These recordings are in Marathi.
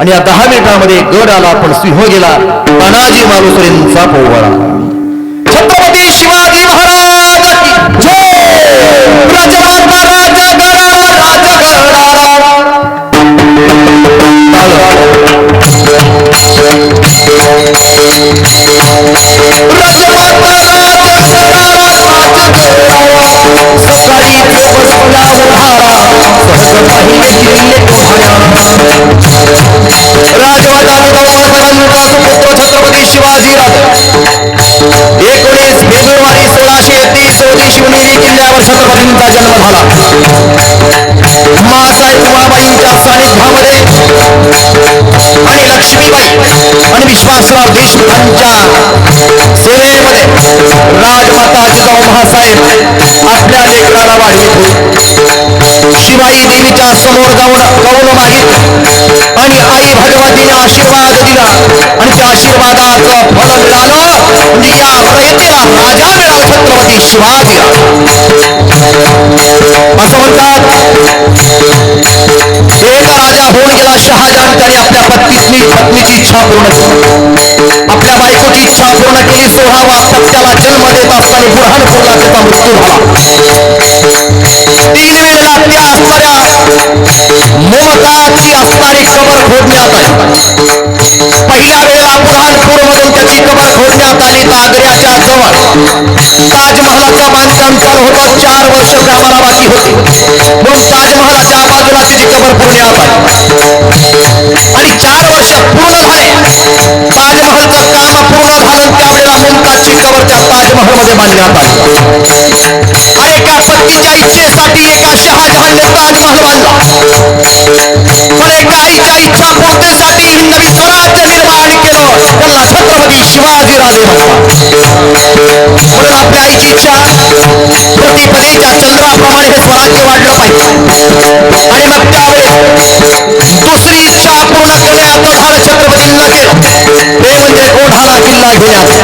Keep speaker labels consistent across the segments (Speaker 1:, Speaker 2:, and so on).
Speaker 1: आणि या दहा मिनिटामध्ये गड आला पण सिंह गेला. तानाजी मालुसरींचा पोवाडा छत्रपती शिवाजी महाराज जय! सकाळी बसला उभारा सहज पुत्र छत्रपती शिवाजी राजे. एकोणीस फेब्रुवारी सोळाशे तीस रोजी शिवनेरी किल्ल्यावर छत्रपतींचा जन्म झाला. लक्ष्मीबाई आणि विश्वासराव देशमुखांच्या सेवेमध्ये राजमाता जिजाऊ महासाहेब आपल्या लेकराला वाढवित शिवाई देवीच्या समोर जाऊन कौल मागितलं आणि आई भगवतीने आशीर्वाद दिला. आणि त्या आशीर्वादाचं फल मिळालं. म्हणजे या रयतेला राजा मिळाला छत्रपती शिवाजीला असं म्हणतात एक राजा होऊन गेला शहाजहान इच्छा पूर्ण केली. आपल्या बायकोची इच्छा पूर्ण केली सोळावा सत्याला जन्म देत असताना बुरहान बुरहानपूरला त्याचा मृत्यू झाला तीन वेळेला त्या असणाऱ्या मोमकाची असणारी कबर खोदण्यात आली. पहिल्या वेळेला त्याची कबर खोदण्यात आली आग्र्याच्या जवळ बांधकाम चालू होता. चार वर्ष कामाला बाकी होती. म्हणून ताजमहालाच्या बाजूला त्याची कबर पुण्यात आपण. आणि चार वर्ष पूर्ण झाले ताजमहलचं काम पूर्ण झालं त्यावेळेला मुमताजची कबर त्या ताजमहलमध्ये बांधण्यात आली आणि एका पत्नीच्या इच्छेसाठी एका शहाजहानने ताजमहल बांधला. आईच्या इच्छा पूर्तीसाठी नवीन स्वराज्य निर्माण केलं. त्याला छत्रपती शिवाजी राजे म्हणतात म्हणून आपल्या आईची इच्छा प्रतिपदीच्या चंद्राप्रमाणे हे स्वराज्य वाढलं पाहिजे. आणि मग त्यावेळेस दुसरी इच्छा पूर्ण करण्याचं धाड छत्रपतींना केलं. ते म्हणजे कोढाला किल्ला घेण्याचं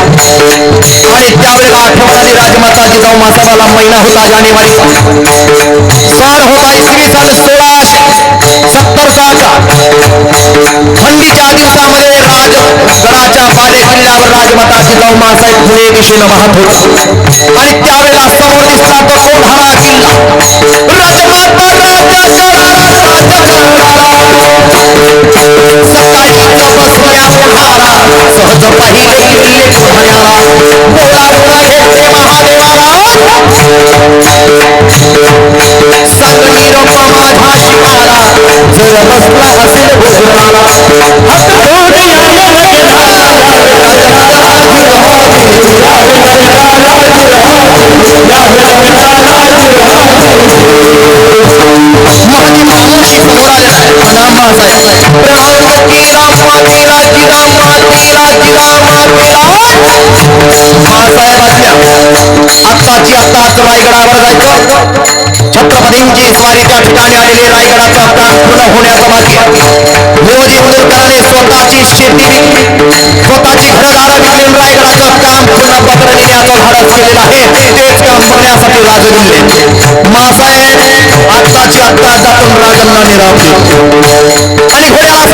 Speaker 1: आणि त्यावेळेला आठवण आली राजमाता जिजाऊ मासाहेबाला महिना होता जानेवारीचा सार होता इसवी सन सोळा सत्तर थंडीच्या दिवसामध्ये राजगडाच्या बाले किल्ल्यावर राजमाता जिजाऊ मासाहेब पुणे दिशेनं वाहत होता. आणि त्यावेळेला समोर दिसला तो ओढाणा किल्ला राजमाता सहज पाहिले किल्ले कोढण्याला बोला बोला माझा शिवाला जर बसला असेल भोजनाला हसतोनी आले आलेली रायगडाचा काम पूर्ण होण्याचा बाकी मोदी मुंदुरकरांनी स्वतःची शेती स्वतःची घरदारं विकली रायगडाचं काम पूर्ण पत्र लिहिण्याचं धाडस केलेला आहे. तेच काम करण्यासाठी राजे दिले मासाहेब आत्ताची आत्ता जातून राजांना निरावली आणि घोड्याला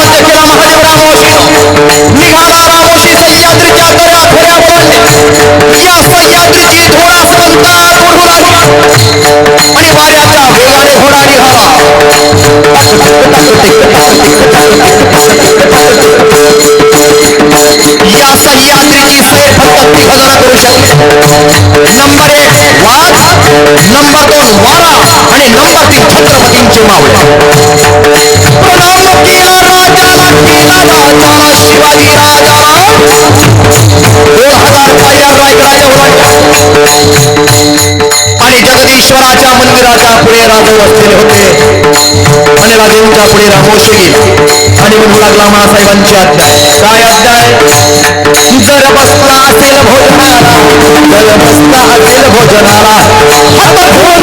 Speaker 1: रायगडाच्या ओलांडल्या आणि जगदीश्वराच्या मंदिराच्या पुढे राजू बसलेले होते आणि राजेंच्या पुढे रामोशी गेली आणि म्हणू लागला मासाहेबांची अध्याय काय अध्याय जर बसला असेल भोजनाला जर बसला असेल भोजनाला हात धुवून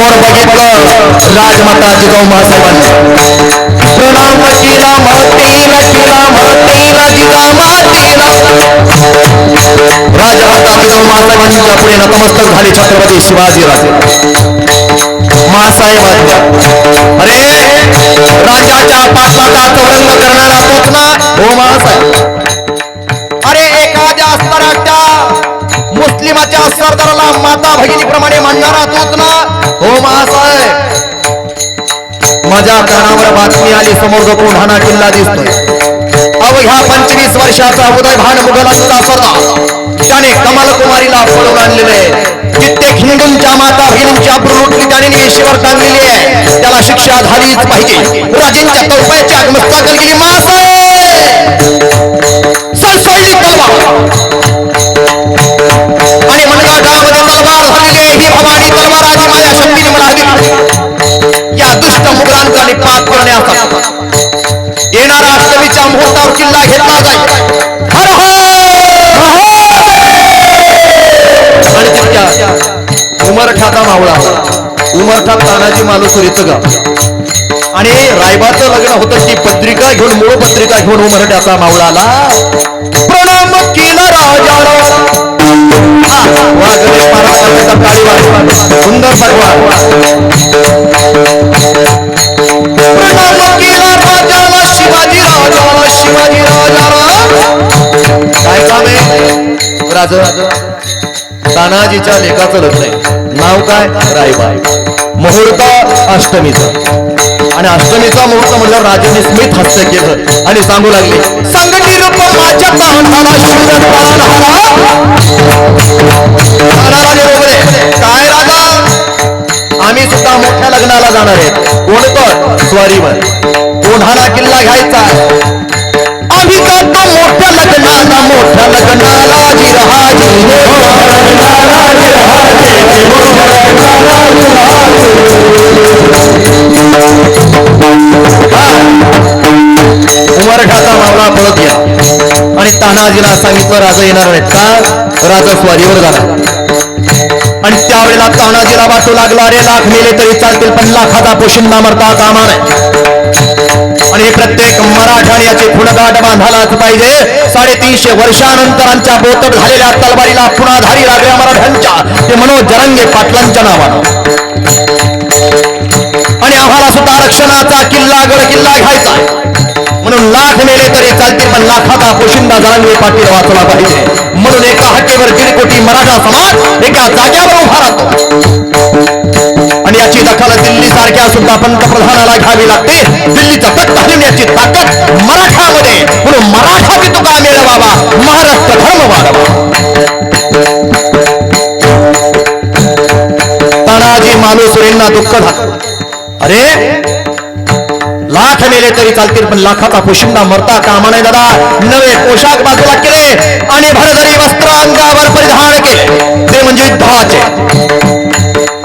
Speaker 1: समोर बघितलं राजमाता जिजाऊ महासाहेबांनी प्रणाम तिला मातेला तिला मातेला जिजा मातेला राजमाता जिजाऊ महासाहेबांच्या पुढे नतमस्तक झाले छत्रपती शिवाजीराजे राजे। अरे राजाच्या पाटलाचा रंग करणारा तोच ना हो मासाहेब अरे एखाद्या स्तराच्या मुस्लिमाच्या सरदाराला माता भगिनीप्रमाणे मांडणारा तोच ना माझ्या कानावर बातमी आली समोर जो कोढाणा किल्ला दिसतोय. अव ह्या पंचवीस वर्षाचा उदय भान मुघलांचा स्वतः. त्याने कमाल कुमारीला पळून आणलेले कित्येक हिंदूंच्या माता भगिनींच्या लुटली त्याने वेशीवर टांगलेली आहे. त्याला शिक्षा झालीच पाहिजे. राजेंच्या तोफाची आत्महत्या गेली. मासाहेब सळसळली येणारा अष्टमीच्या मुहूर्तावर किल्ला घेतला जाईल हर हर! आणि तितक्या उमरठाचा मावळा. उमरठा तानाजी मालुसरीचं गाव आणि रायबाचं लग्न होतं ती पत्रिका घेऊन मूळ पत्रिका घेऊन उमरठ्याचा मावळा आला प्रणाम केला राजा हा, वा काळी वाट सुंदर भगवान प्रणाम केला शिवाजी काय काम आहे? तानाजीच्या लेखाचं लग्न आहे नाव काय? रायबाई. मुहूर्त अष्टमीचा. आणि अष्टमीचा मुहूर्त म्हणल्यावर राजाने स्मित हस्त केलं आणि सांगू लागले संगती रूप माझ्या काय लग्नाला जाणार आहेत. कोणतं स्वारीवर. कोणाला किल्ला घ्यायचा? आम्ही जातो मोठ्या लग्नाला मोठ्या लग्नाला जिरहाजी उमरठाचा मावळा पळत या आणि तानाजीला सांगितलं राजा येणार आहेत का? राजा स्वारीवर जाणार. आणि त्यावेळेला तानाजीला वाटू लागला अरे लाख मेले तरी चालतील पण लाखाचा पोशिंदा मरता कामा नाही आणि प्रत्येक मराठाने याची खुणगाट बांधायलाच पाहिजे. साडेतीनशे वर्षानंतर आमच्या बोतट झालेल्या तलवारीला पुन्हा धारी लागल्या मराठ्यांच्या. ते मनोज जरंगे पाटलांच्या नावानं. आणि आम्हाला सुद्धा आरक्षणाचा किल्ला गड किल्ला घ्यायचा आहे. म्हणून लाख मेले तरी चालतील पण लाखाचा पोशिंदा जरांनी पाटील वाचला पाहिजे. म्हणून एका हट्टीवर दीड कोटी मराठा समाज एका जाग्यावर उभा राहतो. आणि याची दखल दिल्ली सारख्या सुद्धा पंतप्रधानाला घ्यावी लागते. दिल्लीचं तट हलवण्याची ताकद मराठामध्ये म्हणून मराठा तुका मिळवावा महाराष्ट्र धर्म वाढवा. तानाजी मालुसरेंना दुःख झालं. अरे मेले तरी चालतील पण लाखाचा पोशिंदा मरता कामा नाही दादा. नवे पोशाख बाजूला केले आणि भरधरी वस्त्र अंगावर परिधान केले. ते म्हणजे युद्धाचे.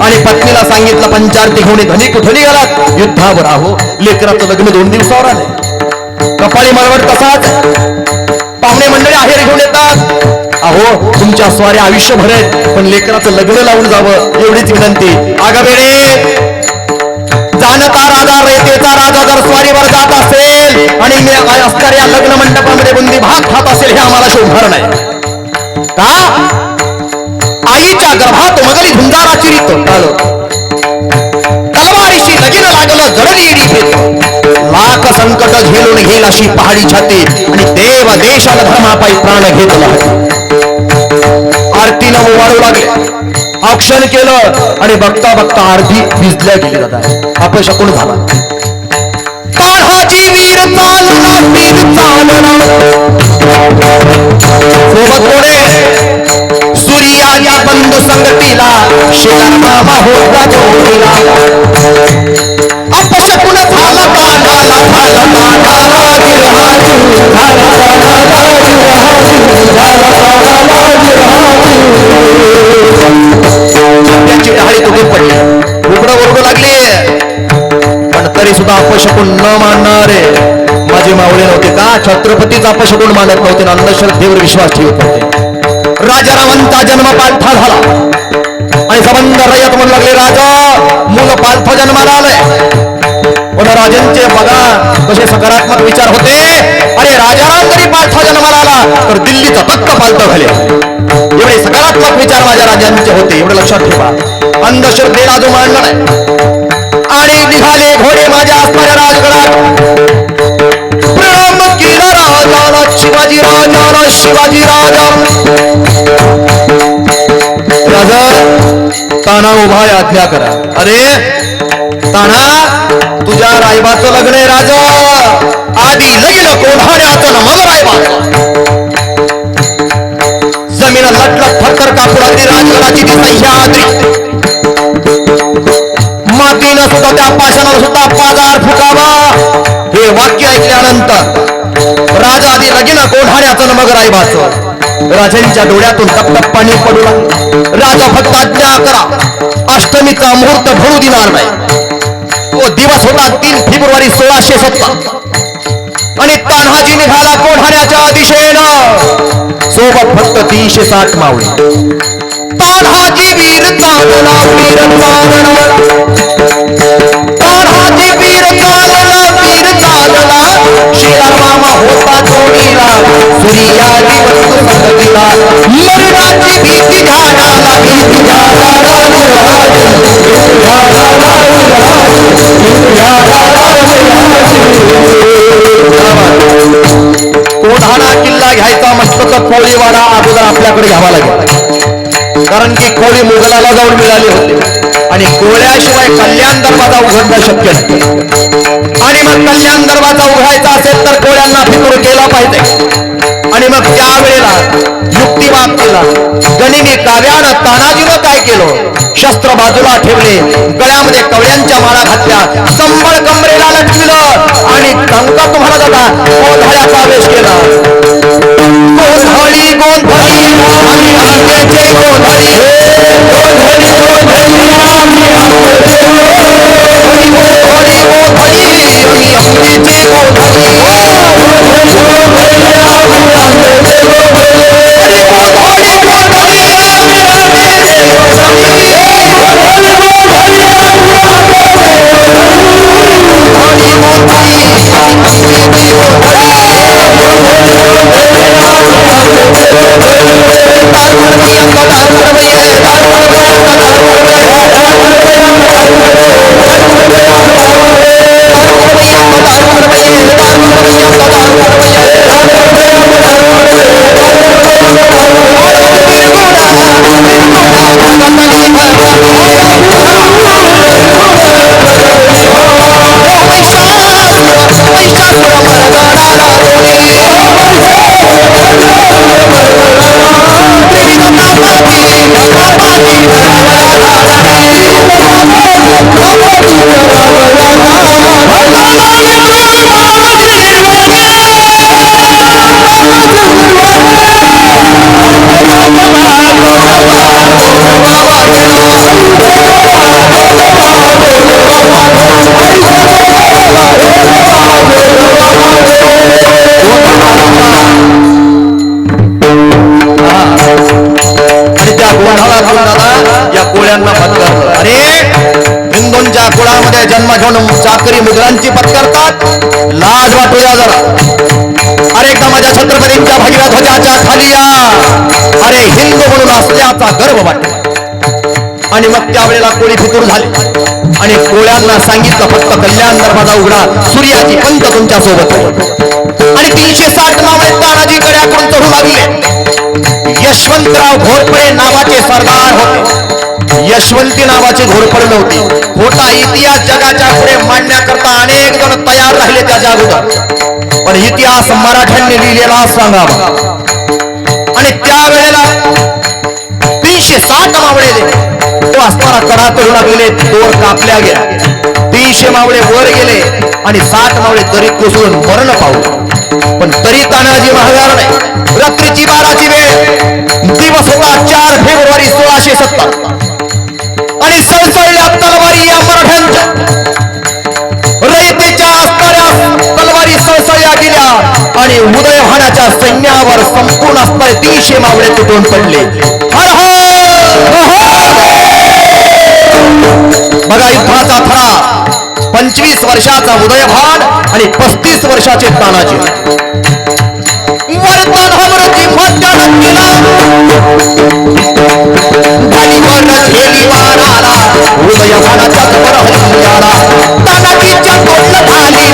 Speaker 1: आणि पत्नीला सांगितलं पंचारती घेऊन धनी कुठे निघालात? युद्धावर आहो. लेकराचं लग्न दोन दिवसावर आले कपाळी मळवट तसाच. पाहुणे मंडळी आहेर घेऊन येतात. अहो तुमच्या स्वाऱ्या आयुष्यभर आहेत पण लेकराचं लग्न लावून जावं एवढीच विनंती. आगा बेडे जाणता राजा रेतेचा राजा जर स्वारीवर जात असेल आणि मी असणार या लग्न मंडपामध्ये बुंदी भाग खात असेल हे आम्हाला शोभर नाही. का? आईच्या गर्भात मगली झुंजाराची रीत. आलो तलवारीशी लगीन लागलं जडली रीत. लाख संकट झेलून घेईल अशी पहाडी छाती आणि देव देशाला धर्मापायी प्राण घेतला आरतीनं वाढू लागले. औक्षण केलं आणि बघता बघता अर्धी भिजल्या गेली दादा. आपण शकून झाला? कान्हाची वीर चालना वीर चालना. सोबत कोणे सूर्याच्या बंद संगतीला शेजार मामा होता जोडीला. अपशकुन झाला कानाला झाला कानाला गिरहाजू झाला कानाला गिरहाजू झाला कानाला त्यांची डहाळी तुटून पडली. उघडं ओरडू लागली. पण तरी सुद्धा अपशकून न मानणारे माझे मावळे नव्हते का? छत्रपतीचा अपशकून मानत नव्हते. आणि अंधश्रद्धेवर विश्वास ठेवत नव्हते. राजा रावणचा जन्म पालथा झाला. आणि संबंध रयत म्हणू लागले राजा मुलं पालथा जन्माला आलंय. पण राजांचे बघा कसे सकारात्मक विचार होते अरे राजाला जरी पालथा जन्माला आला तर दिल्लीचा तक्क पालथ झाले एवढे सकारात्मक विचार माझ्या राजांचे होते एवढं लक्षात ठेवा अंधश्रद्धेला जो मांडला नाही आणि निघाले घोडे माझ्या असणाऱ्या राजगडात प्रणाम केला राजाला शिवाजी राजाला शिवाजी राजा। राजा ताना उभा आहे, आज्ञा करा। अरे ताना तुझ्या रायबाचं लग्न आहे राजा. आधी लगीन कोढाण्याचं ना मग रायबा जमीन लटलट थरथर कापू लागली राजगडाची ती सह्याद्री मातीनं सुद्धा त्या पाषाणाला सुद्धा पाजार फुकावा हे वाक्य ऐकल्यानंतर राजा आधी लगीन कोढाण्याचं मग रायबाचं. राजांच्या डोळ्यातून टपटप पाणी पडू लागले. राजा फक्त आज्ञा करा. अष्टमीचा मुहूर्त भरू देणार नाही. तो दिवस होता तीन फेब्रुवारी सोळाशे सत्तर. आणि तान्हाजी निघाला कोढाण्याच्या दिशेनं. सोबत फक्त तीनशे साठ मावळे. तान्हाजी वीर चालला वीर चालला तान्हाजी वीर चालला वीर चालला शिलारामा होता जोडीला. सूर्या दिवस संगतीला मरणाची भीती ध्यानाला भीती कोढाणा किल्ला घ्यायचा म्हटलं तर कोळीवाडा अगोदर आपल्याकडे घ्यावा लागेल. कारण की कोळी मुघलाला जाऊन मिळाले होते. आणि कोळ्याशिवाय कल्याण दरवाजा उघडणं शक्य नाही. आणि मग कल्याण दरवाजा उघडायचा असेल तर कोळ्यांना फितूर केला पाहिजे. आणि मग त्यावेळेला युक्तिवाद केला. गणिनी काव्यानं तानाजीनं काय केलं? शस्त्र बाजूला ठेवले. गळ्यामध्ये कवड्यांच्या माळा घातल्या. संबळ कमरेला लटविलं आणि टंका तुम्हाला जाता गोंधळ्याचा वेश केला. गोंधळी गोंधळी. आम्ही आंब्याचे गोंधळी. गोंधळी गोंधळी. आम्ही आंब्याचे गोंधळी. गोंधळी गोंधळी. आम्ही आंब्याचे गोंधळी. वाटू द्या जरा. अरे एकदा माझ्या छत्रपतींच्या भगव्या ध्वजाच्या खाली या अरे हिंदू म्हणून असल्याचा गर्व वाटला. आणि मग त्यावेळेला कोळी फितूर झाले. आणि कोळ्यांना सांगितलं फक्त कल्याण दरवाजा उघडा सूर्याची पंत तुमच्यासोबत आणि तीनशे साठ नावे तानाजी कड्याकडून चढू लागले. यशवंतराव घोरपडे नावाचे सरदार होते. यशवंती नावाचे घोरपड नव्हते. खोटा इतिहास जगाच्या पुढे मांडण्याकरता अनेक जण तयार राहिले त्याच्या अगोदर पण इतिहास मराठ्यांनी लिहिलेला सांगावा. आणि त्यावेळेला तीनशे साठ मावळे तो असताना कडा करू लागलेले दोर कापल्या गेल्या. तीनशे मावळे वर गेले आणि साठ मावळे तरी कोसळून मरण पावले. पण तरी तानाजी महागार नाही. रात्रीची बाराची वेळ. दिवस होता चार फेब्रुवारी सोळाशे सत्तर. आणि उदयभानाच्या सैन्यावर संपूर्ण असणारे तीनशे मावळे तुटून पडले. हर बघा युद्धाचा थरा. पंचवीस वर्षाचा उदयभान आणि पस्तीस वर्षाचे तानाजी. वर्तन हमरती मध्यान केला गाडीवर झेली वाराला उदयभानाचा जबर हल्ल्याला तानाजीच्या तोंड तानाजी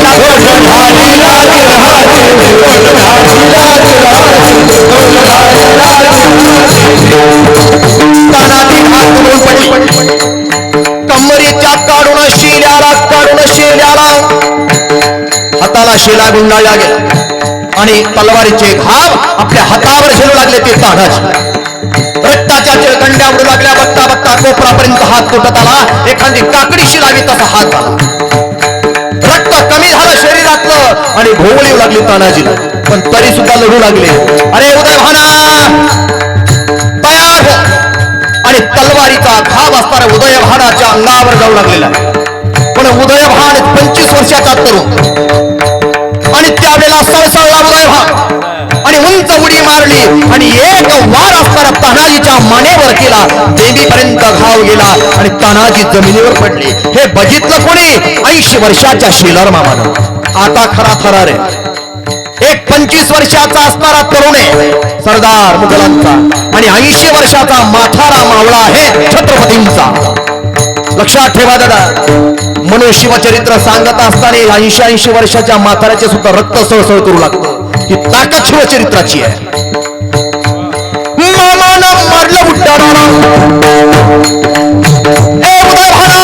Speaker 1: पडली काढून शिल्याला काढून शिल्याला हाताला शिला गुंडाळला गेला आणि तलवारीचे घाव आपल्या हातावर झेलू लागले ते तानाजी. दंड्यावर लागल्या बघता बघता कोपरापर्यंत हात तुटत आला? एखादी काकडी शिलावी तसा हात रक्त कमी झालं शरीरातलं आणि भोवळ येऊ लागली तानाजीला. पण तरी सुद्धा लढू लागले. अरे उदय भाना! तयार हो! आणि तलवारीचा घाव असणारा उदय भानाच्या अंगावर जाऊ लागलेला. पण उदयभान पंचवीस वर्षाचा तरुण. आणि त्यावेळेला सळसळला उदय भान. उंच उडी मारली आणि एक वार असताना तानाजीच्या मानेवर केला. देवीपर्यंत घाव गेला आणि तानाजी जमिनीवर पडली. हे बघितलं कोणी? ऐंशी वर्षाच्या शेलार मामानं. आता खरा थरार आहे. एक पंचवीस वर्षाचा असणारा तरुण आहे सरदार मुघलांचा. आणि ऐंशी वर्षाचा माथारा मावळा आहे छत्रपतींचा. लक्षात ठेवा दादा म्हणून शिवचरित्र सांगत असताना ऐंशी ऐंशी वर्षाच्या म्हाताऱ्याचे सुद्धा रक्त सळसळ करू लागतं. ही ताकद शिवचरित्राची आहे. मामानं मारलं उड्डाणारा ए उदयभाना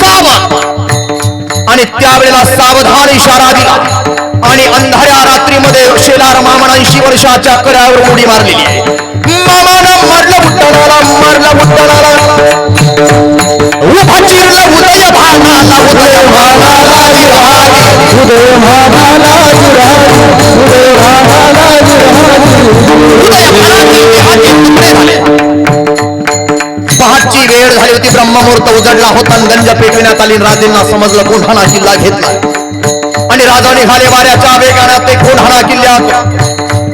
Speaker 1: सावध आणि त्यावेळेला सावधान इशारा दिला. आणि अंधाऱ्या रात्रीमध्ये शेलार मामान ऐंशी वर्षाच्या कड्यावर उडी मारलेली आहे. मामानं मारलं उड्डाणाला मारलं उड्डाणाला. उभा चिरलं उदय भानाला उदय भानाला उदय भानाला पहाटची वेळ झाली होती ब्रह्ममुहूर्त उजडला होता गंज पेटविण्यात आली राजेंना समजलं कोंढाणा किल्ला घेतला. आणि राजा निघाले वाऱ्याच्या वेगानं ते कोंढाणा किल्ल्यात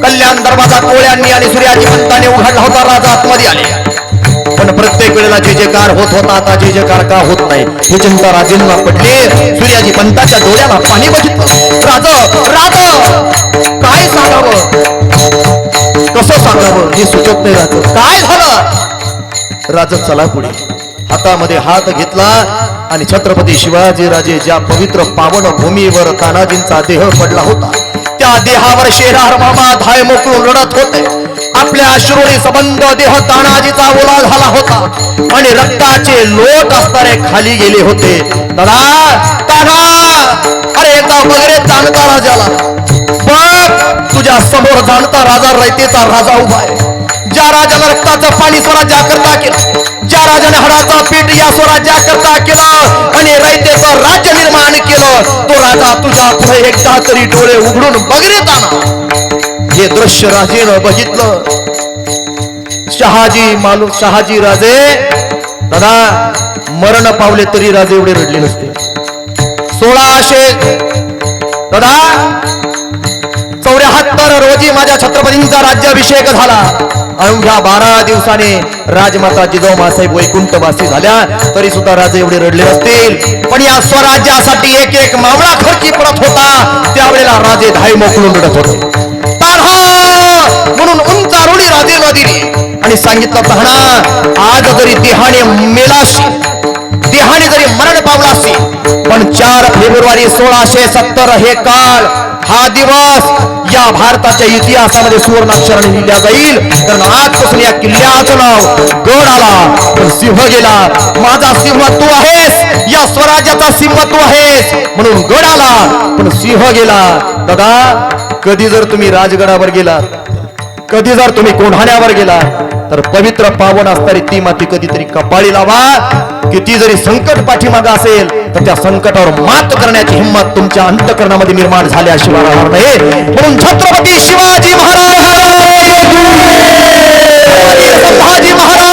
Speaker 1: कल्याण दरवाजा कोळ्यांनी आणि सूर्याजी पंताने उघडला होता राजा आतमध्ये आले. पण प्रत्येक वेळेला जे जे कार होत होता आता जे जे कार का होत नाही हे चिंता राजेंना पडली. सूर्याजी पंताच्या डोळ्याला पाणी बघितलं. राज राज! काय सांगावं? कसं सांगावं? हे सुचत नाही राज. काय झालं? राज चला पुढे. हातामध्ये हात घेतला आणि छत्रपती शिवाजी राजे ज्या पवित्र पावन भूमीवर तानाजींचा देह पडला होता त्या देहावर शेरार मामा धाय मोकळून रडत होते. आपल्या अश्रुणी संबंध देह तानाजीचा ओला झाला होता आणि रक्ताचे लोट असणारे खाली गेले होते. दादा ताना एका वगैरे जाणता राजाला. बघ तुझ्या समोर जाणता राजा रयतेचा राजा उभा आहे. ज्या राजाला रक्ताचं पाणी स्वराज्या करता केलं ज्या राजाने हडाचा पीठ या स्वराज्या करता केलं आणि रयतेचं राज्य निर्माण केलं तो राजा तुझ्या पुढे एकदा तरी डोळे उघडून बघण्यात आला. हे दृश्य राजेनं बघितलं. शहाजी मालू शहाजी राजे दादा मरण पावले तरी राजे एवढे रडले नसते. सोळाशे दादा चौऱ्याहत्तर रोजी माझ्या छत्रपतींचा राज्याभिषेक झाला. अवघ्या बारा दिवसाने राजमाता जिजाऊ वैकुंठवासी झाल्या. तरी सुद्धा राजे एवढे रडले असतील. पण या स्वराज्यासाठी एक एक मावळा खर्ची पडत होता. त्यावेळेला राजे धाय मोकळून रडत होते. तान्हा म्हणून उंचारुणी राजेला दिली. आणि सांगितलं पाहणा आज जरी देहाने मेलाशी देहाने जरी मरण पावला असेल पण चार फेब्रुवारी सोळाशे सत्तर हे काळ हा दिवस या भारताच्या इतिहासामध्ये सुवर्णाक्षराने लिहिला जाईल. कारण आजपासून या किल्ल्याचं नाव गड आला पण सिंह गेला. माझा सिंह तू आहेस या स्वराज्याचा सिंह तू आहेस म्हणून गड आला पण सिंह गेला. दादा कधी जर तुम्ही राजगडावर गेलात कधी जर तुम्ही कोढाण्यावर गेला तर पवित्र पावन असणारी ती माती कधीतरी कपाळी लावा. किती जरी संकट पाठीमाग असेल तर त्या संकटावर मात करण्याची हिंमत तुमच्या अंतकरणामध्ये निर्माण झाल्याशिवाय राहणार नाही. म्हणून छत्रपती शिवाजी महाराज संभाजी महाराज